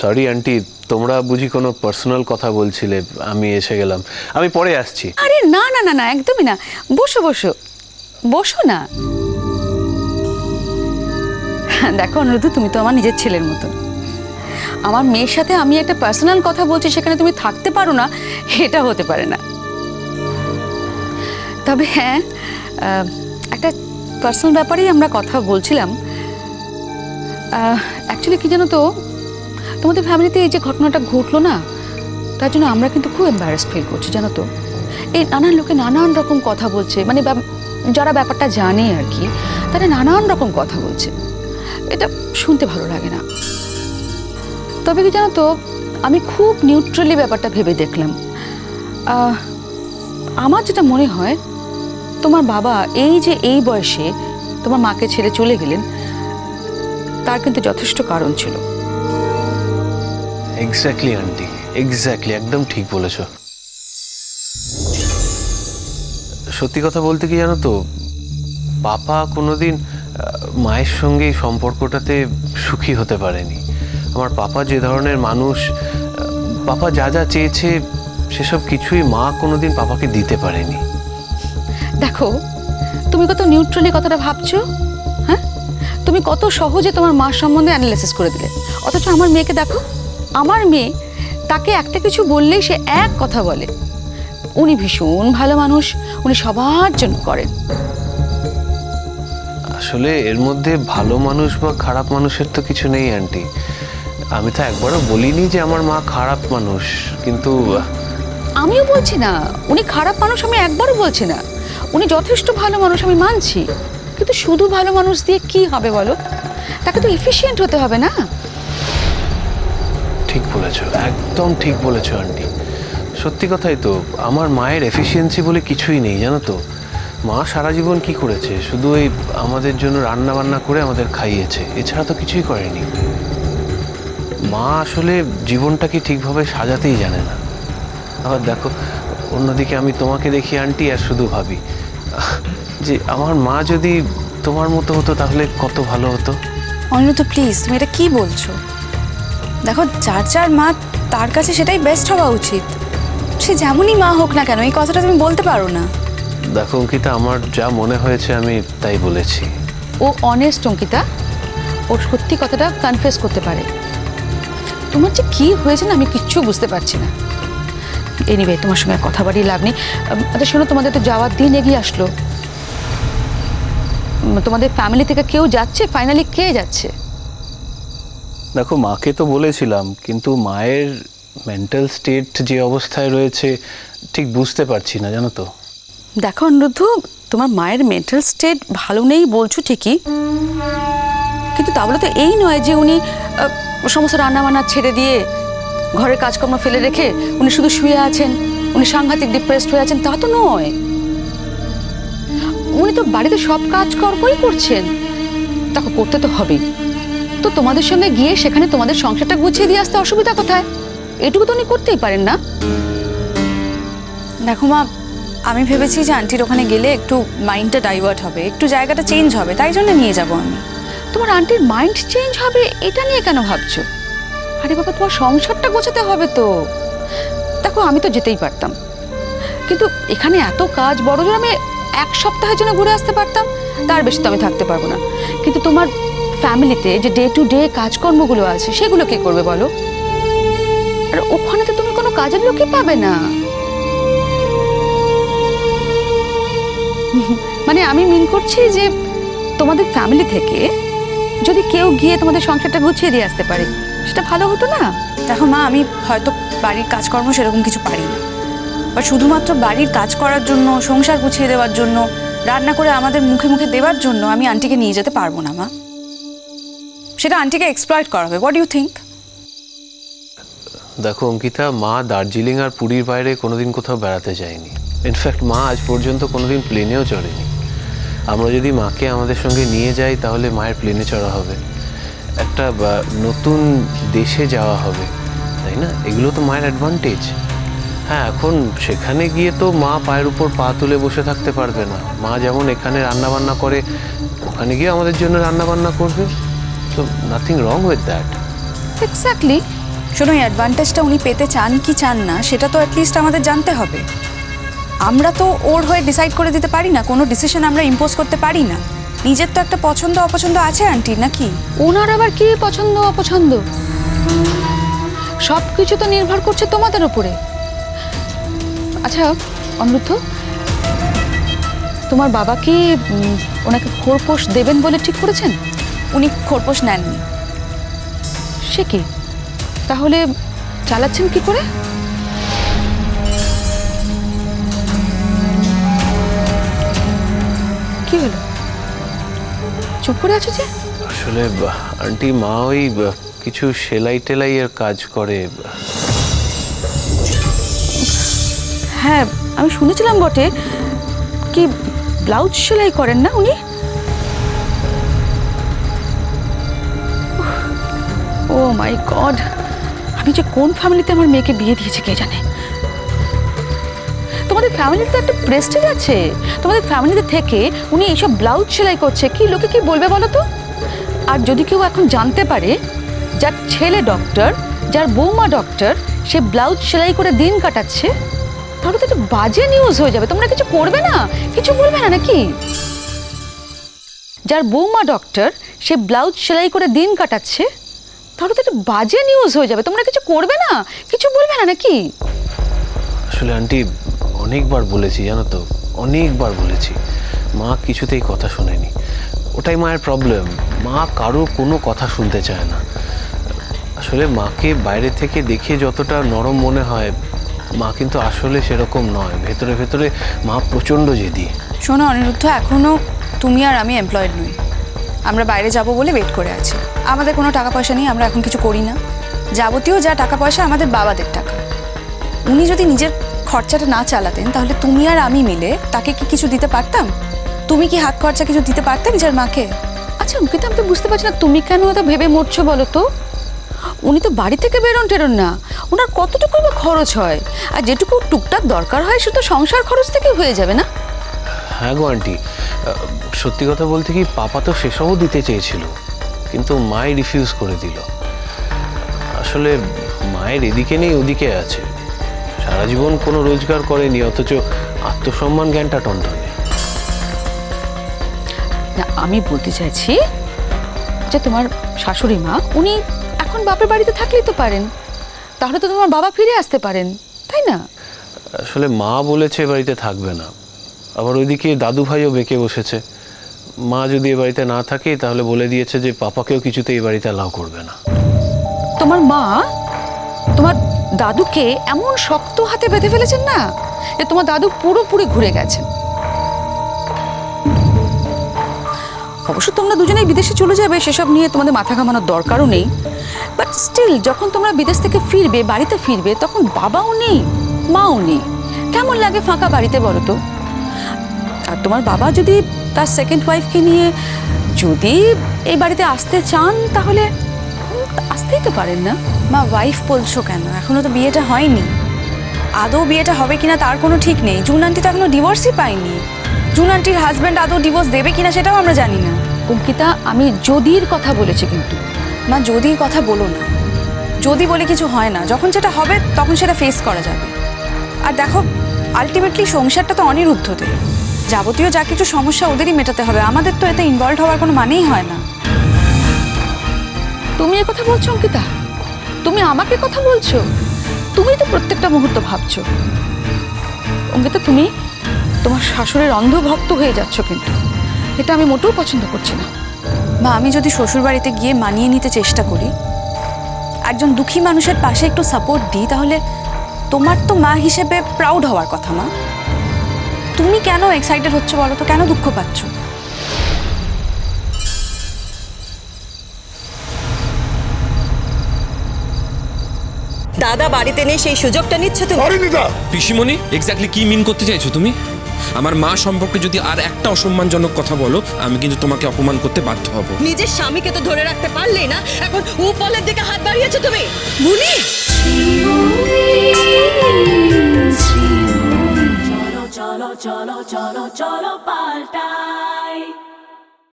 Sorry aunty তোমরা বুঝি কোনো পার্সোনাল কথা বলছিলে, আমি এসে গেলাম। আমি পরে আসছি। আরে না না না না, একদমই না। বসো বসো। বসো না। দেখো অনুরোধ, তুমি তো আমার নিজের ছেলের মতো আমার মেয়ের সাথে আমি একটা পার্সোনাল কথা বলছি, সেখানে তুমি থাকতে পারো না, এটা হতে পারে না। তবে হ্যাঁ একটা পার্সোনাল ব্যাপারেই আমরা কথা বলছিলাম। অ্যাকচুয়ালি কি জানো তো তোমাদের ফ্যামিলিতে এই যে ঘটনাটা ঘটলো না, তার জন্য আমরা কিন্তু খুব এম্বারেস ফিল করছি, জানো তো। এই নানান লোকে নানান রকম কথা বলছে মানে যারা ব্যাপারটা জানে আর কি, তারা নানান রকম কথা বলছে। এটা শুনতে ভালো লাগে না। তবে কি জানো তো, আমি খুব নিউট্রালি ব্যাপারটা ভেবে দেখলাম। আমার যেটা মনে হয়, তোমার বাবা এই যে এই বয়সে তোমার মাকে ছেড়ে চলে গেলেন, তার কিন্তু যথেষ্ট কারণ ছিল। এক্স্যাক্টলি আন্টি এক্স্যাক্টলি একদম ঠিক বলেছ। সত্যি কথা বলতে কি জানো তো, পাপা কোনোদিন মায়ের সঙ্গে এই সম্পর্কটাতে সুখী হতে পারেনি। আমার পাপা যে ধরনের মানুষ পাপা যা যা চেয়েছে, সেসব কিছুই মা কোনোদিন পাপাকে দিতে পারেনি। দেখো, তুমি কত নিউট্রালি কথাটা ভাবছ হ্যাঁ? তুমি কত সহজে তোমার মার সম্বন্ধে অ্যানালাইসিস করে দিলে। অথচ আমার মেয়েকে দেখো আমার মেয়ে তাকে একটা কিছু বললেই সে এক কথা বলে। উনি ভীষণ ভালো মানুষ উনি সবার জন্য করেন। আসলে এর মধ্যে ভালো মানুষ বা খারাপ মানুষের তো কিছু নেই আন্টি। আমি তো একবারও বলিনি যে আমার মা খারাপ মানুষ কিন্তু আমিও বলছি না উনি খারাপ মানুষ আমি একবারও বলছি না। উনি যথেষ্ট ভালো মানুষ আমি মানছি। কিন্তু শুধু ভালো মানুষ দিয়ে কি হবে বলো? তাকে তো এফিশিয়েন্ট হতে হবে না। বলেছ, একদম ঠিক বলেছ, আন্টি। সত্যি কথাই তো, আমার মায়ের এফিসিয়েন্সি বলে কিছুই নেই, জানো তো। মা সারা জীবন কি করেছে? শুধু ওই আমাদের জন্য রান্না বান্না করে আমাদের খাইয়েছে, এছাড়া তো কিছুই করেনি। মা আসলে জীবনটাকে ঠিকভাবে সাজাতেই জানে না। আবার দেখো, অন্যদিকে আমি তোমাকে দেখি, আন্টি, আর শুধু ভাবি। যে আমার মা যদি তোমার মতো হতো তাহলে কত ভালো হতো? অনিরুদ্ধ প্লিজ তুমি এটা কি বলছো? দেখো যার যার মা তার কাছে সেটাই বেস্ট হওয়া উচিত। সে যেমনই মা হোক না কেন এই কথাটা তুমি বলতে পারো না। দেখো অঙ্কিতা আমার যা মনে হয়েছে আমি তাই বলেছি। ও অনেস্ট অঙ্কিতা। ও সত্যি কথাটা কনফেস করতে পারে। তোমার যে কি হয়েছে না আমি কিচ্ছু বুঝতে পারছি না। এনিওয়ে তোমার সঙ্গে আর কথা বাড়িয়ে লাভ নেই। আম, আচ্ছা শোনো তোমাদের তো যাওয়ার দিন এগিয়ে আসলো। উম, তোমাদের ফ্যামিলি থেকে কেউ যাচ্ছে? ফাইনালি কে যাচ্ছে? দেখো, মাকে তো বলেছিলাম, কিন্তু মায়ের মেন্টাল স্টেট যে অবস্থায় রয়েছে, ঠিক বুঝতে পারছি না, জানো তো। দেখো, অনুরুদ্ধ, তোমার মায়ের মেন্টাল স্টেট ভালো নেই বলছো ঠিকই, কিন্তু তা বলে তো এই নয় যে উনি সমস্ত রান্নাবান্না ছেড়ে দিয়ে ঘরের কাজকর্ম ফেলে রেখে উনি শুধু শুয়ে আছেন, উনি সাংঘাতিক ডিপ্রেসড হয়ে আছেন, তা তো নয়। উনি তো বাড়িতে সব কাজকর্মই করছেন। দেখো, করতে তো হবেই। তো তোমাদের সঙ্গে গিয়ে সেখানে তোমাদের সংসারটা গুছিয়ে দিয়ে আসতে অসুবিধা কোথায়? এটুকু তো উনি করতেই পারেন না। দেখো মা আমি ভেবেছি যে আন্টির ওখানে গেলে একটু মাইন্ডটা ডাইভার্ট হবে একটু জায়গাটা চেঞ্জ হবে তাই জন্য নিয়ে যাব আমি। তোমার আন্টির মাইন্ড চেঞ্জ হবে এটা নিয়ে কেন ভাবছ? আরে বাবা তোমার সংসারটা গোছাতে হবে তো। দেখো আমি তো যেতেই পারতাম। কিন্তু এখানে এত কাজ বড় জোর আমি এক সপ্তাহের জন্য ঘুরে আসতে পারতাম তার বেশি তো আমি থাকতে পারব না। কিন্তু তোমার ফ্যামিলিতে যে ডে টু ডে কাজকর্মগুলো আছে, সেগুলো কে করবে বলো? আর ওখানে তো তুমি কোনো কাজের লোকই পাবে না। মানে আমি মিন করছি যে তোমাদের ফ্যামিলি থেকে যদি কেউ গিয়ে তোমাদের সংসারটা গুছিয়ে দিয়ে আসতে পারে, সেটা ভালো হতো না? দেখো মা, আমি হয়তো বাড়ির কাজকর্ম সেরকম কিছু পারি না বা শুধুমাত্র বাড়ির কাজ করার জন্য, সংসার গুছিয়ে দেওয়ার জন্য, রান্না করে আমাদের মুখে মুখে দেওয়ার জন্য আমি আন্টিকে নিয়ে যেতে পারব না মা। সেটা আন্টিকে এক্সপ্লয়েট করা হবে হোয়াট ইউ থিঙ্ক দেখো, অঙ্কিতা, মা দার্জিলিং আর পুরীর বাইরে কোনোদিন কোথাও বেড়াতে যায়নি। ইনফ্যাক্ট মা আজ পর্যন্ত কোনোদিন প্লেনেও চড়েনি। আমরা যদি মাকে আমাদের সঙ্গে নিয়ে যাই, তাহলে মায়ের প্লেনে চড়া হবে। একটা নতুন দেশে যাওয়া হবে, তাই না? এগুলো তো মায়ের অ্যাডভান্টেজ হ্যাঁ এখন সেখানে গিয়ে তো মা পায়ের উপর পা তুলে বসে থাকতে পারবে না। মা যেমন এখানে রান্নাবান্না করে, ওখানে গিয়ে আমাদের জন্য রান্নাবান্না করবে। তো nothing wrong with that exactly শোনো এই অ্যাডভান্টেজটা উনি পেতে চান কি চান না সেটা তো অ্যাটলিস্ট আমাদের জানতে হবে। আমরা তো ওর হয়ে ডিসাইড করে দিতে পারি না কোনো ডিসিশন আমরা ইম্পোজ করতে পারি না। নিজের তো একটা পছন্দ অপছন্দ আছে আন্টি নাকি? ওনার আবার কি পছন্দ অপছন্দ? সব কিছু তো নির্ভর করছে তোমাদের উপরে। আচ্ছা অমৃত তোমার বাবা কি ওনাকে খোরপোশ দেবেন বলে ঠিক করেছেন? উনি খোরপোশ নেননি। সে কি? তাহলে চালাচ্ছেন কি করে? কি হলো? চুপ করে আছো যে? আসলে আন্টি মা ওই কিছু সেলাই টেলাইয়ের কাজ করে। হ্যাঁ আমি শুনেছিলাম বটে কি ব্লাউজ সেলাই করেন না উনি? Oh my God. আমি যে কোন ফ্যামিলিতে আমার মেয়েকে বিয়ে দিয়েছি কে জানে? তোমাদের ফ্যামিলিতে তো একটা প্রেস্টিজ আছে। তোমাদের ফ্যামিলিতে থেকে উনি এইসব ব্লাউজ সেলাই করছে। কি লোকে কি বলবে বলো তো? আর যদি কেউ এখন জানতে পারে, যার ছেলে ডক্টর যার বৌমা ডক্টর সে ব্লাউজ সেলাই করে দিন কাটাচ্ছে, তাহলে তো একটা বাজে নিউজ হয়ে যাবে। তোমরা কিছু করবে না? কিছু বলবে না নাকি? যার বৌমা ডক্টর সে ব্লাউজ সেলাই করে দিন কাটাচ্ছে তাহলে তো একটা বাজে নিউজ হয়ে যাবে। তোমরা কিছু করবে না? কিছু বলবে না নাকি? আসলে আন্টি অনেকবার বলেছি জানো তো? অনেকবার বলেছি। মা কিছুতেই কথা শোনেনি। ওটাই মায়ের প্রবলেম মা কারও কোনো কথা শুনতে চায় না। আসলে মাকে বাইরে থেকে দেখে যতটা নরম মনে হয় মা কিন্তু আসলে সেরকম নয়। ভেতরে ভেতরে মা প্রচণ্ড জেদি। শোনো অনিরুদ্ধ এখনও তুমি আর আমি এমপ্লয়েড নই। আমরা বাইরে যাব বলে ওয়েট করে আছি। আমাদের কোনো টাকা পয়সা নেই আমরা এখন কিছু করি না। যাবতীয় যা টাকা পয়সা আমাদের বাবাদের টাকা। উনি যদি নিজের খরচাটা না চালাতেন তাহলে তুমি আর আমি মিলে তাকে কি কিছু দিতে পারতাম? তুমি কি হাত খরচা কিছু দিতে পারতে নিজের মাকে? আচ্ছা অঙ্কিতা আমি তো বুঝতে পারছি না তুমি কেন এত ভেবে মরছো বলো তো? উনি তো বাড়ি থেকে বেরোন টেরোন না। ওনার কতটুকু বা খরচ হয়? আর যেটুকু টুকটাক দরকার হয় সেটা তো সংসার খরচ থেকে হয়ে যাবে না? হ্যাঁ গো আন্টি। সত্যি কথা বলতে কি পাপা তো সেসবও দিতে চেয়েছিল কিন্তু মাই রিফিউজ করে দিল। আসলে মায়ের এদিকে নেই ওদিকে আছে। সারা জীবন কোনো রোজগার করেনি অথচ আত্মসম্মান জ্ঞানটা টনটনে। না আমি বলতে চাইছি যে তোমার শাশুড়ি মা উনি এখন বাপের বাড়িতে থাকলেই তো পারেন। তাহলে তো তোমার বাবা ফিরে আসতে পারেন তাই না? আসলে মা বলেছে বাড়িতে থাকবে না। আবার ওইদিকে দাদু ভাইও বেঁকে বসেছে। মা যদি এ বাড়িতে না থাকে, তাহলে বলে দিয়েছে যে, পাপাকেও কিছুতে এই বাড়িতে অ্যালাউ করবে না। তোমার মা? তোমার দাদুকে এমন শক্ত হাতে বেঁধে ফেলেছেন না? যে তোমার দাদু পুরোপুরি ঘুরে গেছেন। অবশ্য তোমরা দুজনেই বিদেশে চলে যাবে, সেসব নিয়ে তোমাদের মাথা ঘামানোর দরকারও নেই। বাট স্টিল যখন তোমরা বিদেশ থেকে ফিরবে, বাড়িতে ফিরবে, তখন বাবাও নেই, মাও নেই। কেমন লাগে ফাঁকা বাড়িতে বলো তো? আর তোমার বাবা যদি তার সেকেন্ড ওয়াইফকে নিয়ে যদি এই বাড়িতে আসতে চান, তাহলে আসতেই তো পারেন না। মা ওয়াইফ বলছো কেন? এখনও তো বিয়েটা হয়নি। আদৌ বিয়েটা হবে কিনা তার কোনো ঠিক নেই। জুন আন্টি তো এখনও ডিভোর্সই পায়নি। জুন আন্টির হাজব্যান্ড আদৌ ডিভোর্স দেবে কিনা সেটাও আমরা জানি না। অঙ্কিতা, আমি যদির কথা বলেছি কিন্তু। মা যদি কথা বলো না। যদি বলে কিছু হয় না, যখন সেটা হবে তখন সেটা ফেস করা যাবে। আর দেখো আলটিমেটলি সংসারটা তো অনিরুদ্ধদের। যাবতীয় যা কিছু সমস্যা ওদেরই মেটাতে হবে। আমাদের তো এতে ইনভলভ হওয়ার কোনো মানেই হয় না। তুমি এ কথা বলছো অঙ্কিতা? তুমি আমাকে কথা বলছো? তুমি তো প্রত্যেকটা মুহূর্ত ভাবছ। অঙ্কিতা তুমি তোমার শাশুড়ির অন্ধভক্ত হয়ে যাচ্ছ কিন্তু। এটা আমি মোটেও পছন্দ করছি না। মা আমি যদি শ্বশুর বাড়িতে গিয়ে মানিয়ে নিতে চেষ্টা করি একজন দুঃখী মানুষের পাশে একটু সাপোর্ট দিই তাহলে তোমার তো মা হিসেবে প্রাউড হওয়ার কথা মা। তুমি কেন এক্সাইটেড হচ্ছে বলো তো? কেন দুঃখ পাচ্ছ? দাদা বাড়িতে নেই সেই সুযোগটা নিচ্ছ তুমি? অরিন্দিতা পিসিমণি এক্স্যাক্টলি কি মিন করতে চাইছো তুমি? আমার মা সম্পর্কে যদি আর একটা অসম্মানজনক কথা বলো আমি কিন্তু তোমাকে অপমান করতে বাধ্য হব। নিজের স্বামীকে তো ধরে রাখতে পারলেই না এখন উপলের দিকে হাত বাড়িয়েছো তুমি? মুনি! Cholo, cholo, cholo, paltai.